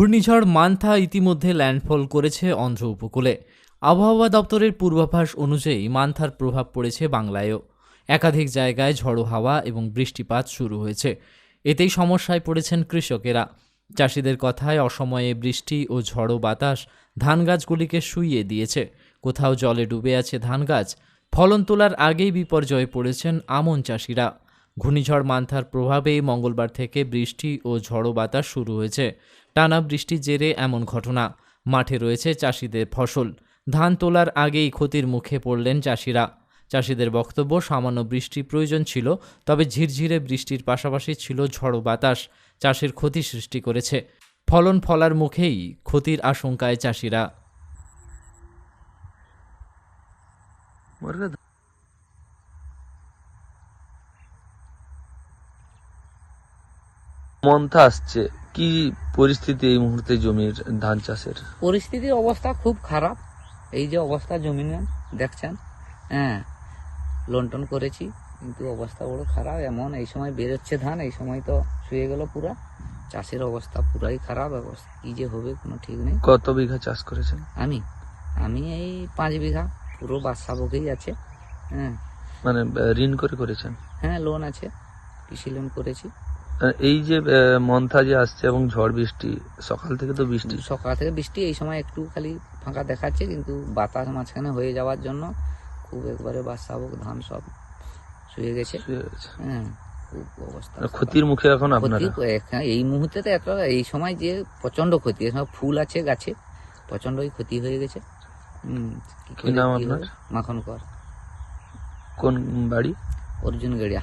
ঘূর্ণিঝড় মান্থা ইতিমধ্যে ল্যান্ডফল করেছে অন্ধ্র উপকূলে। আবহাওয়া দপ্তরের পূর্বাভাস অনুযায়ী মান্থার প্রভাব পড়েছে বাংলায়ও। একাধিক জায়গায় ঝড়ো হাওয়া এবং বৃষ্টিপাত শুরু হয়েছে। এতেই সমস্যায় পড়েছেন কৃষকেরা। চাষিদের কথায় অসময়ে বৃষ্টি ও ঝড়ো বাতাস ধান গাছগুলিকে শুইয়ে দিয়েছে। কোথাও জলে ডুবে আছে ধান গাছ ফলন তোলার আগেই বিপর্যয়ে পড়েছেন আমন চাষিরা। ঘূর্ণিঝড় মান্থার প্রভাবে মঙ্গলবার থেকে বৃষ্টি ও ঝড়ো বাতাস শুরু হয়েছে। টানা বৃষ্টির জেরে এমন ঘটনা। মাঠে রয়েছে চাষিদের ফসল। ধান তোলার আগেই ক্ষতির মুখে পড়লেন চাষিরা। চাষিদের বক্তব্য, সামান্য বৃষ্টি প্রয়োজন ছিল, তবে ঝিরঝিরে বৃষ্টির পাশাপাশি ছিল ঝড়ো বাতাস। চাষের ক্ষতি সৃষ্টি করেছে। ফলন ফলার মুখেই ক্ষতির আশঙ্কায় চাষিরা। মন্থা আসছে। কি পরিস্থিতি এই মুহূর্তে জমির ধান চাষের? পরিস্থিতির অবস্থা খুব খারাপ। এই যে অবস্থা জমিনে দেখছেন? হ্যাঁ লন্টন করেছি কিন্তু অবস্থা বড় খারাপ। এমন এই সময় বেরোচ্ছে ধান এই সময় তো শুয়ে গেল পুরা। চাষের অবস্থা পুরাই খারাপ অবস্থা কি যে হবে কোনো ঠিক নেই। কত বিঘা চাষ করেছেন? আমি আমি এই পাঁচ বিঘা পুরো বাদশা বকেই আছে। হ্যাঁ। মানে ঋণ করে করেছেন? হ্যাঁ লোন আছে কৃষি লোন করেছি। এই যে মন্থা যে আসছে এবং ঝড় বৃষ্টি সকাল থেকে তো বৃষ্টি। সকাল থেকে বৃষ্টি এই সময় একটু খালি ফাঁকা দেখাচ্ছে কিন্তু বাতাস মাঝখানে হয়ে যাওয়ার জন্য খুব একবারে বাদশাবক ধান সব শুয়ে গেছে। হ্যাঁ খুব অবস্থা। মানে ক্ষতির মুখে এখন আপনারা? এই মুহূর্তে তো এত এই সময় যে প্রচণ্ড ক্ষতি এখানে ফুল আছে গাছে প্রচন্ডই ক্ষতি হয়ে গেছে। হুম, কি কি নাম আপনার? মাখন কর। কোন বাড়ি? অর্জুন গেড়িয়া।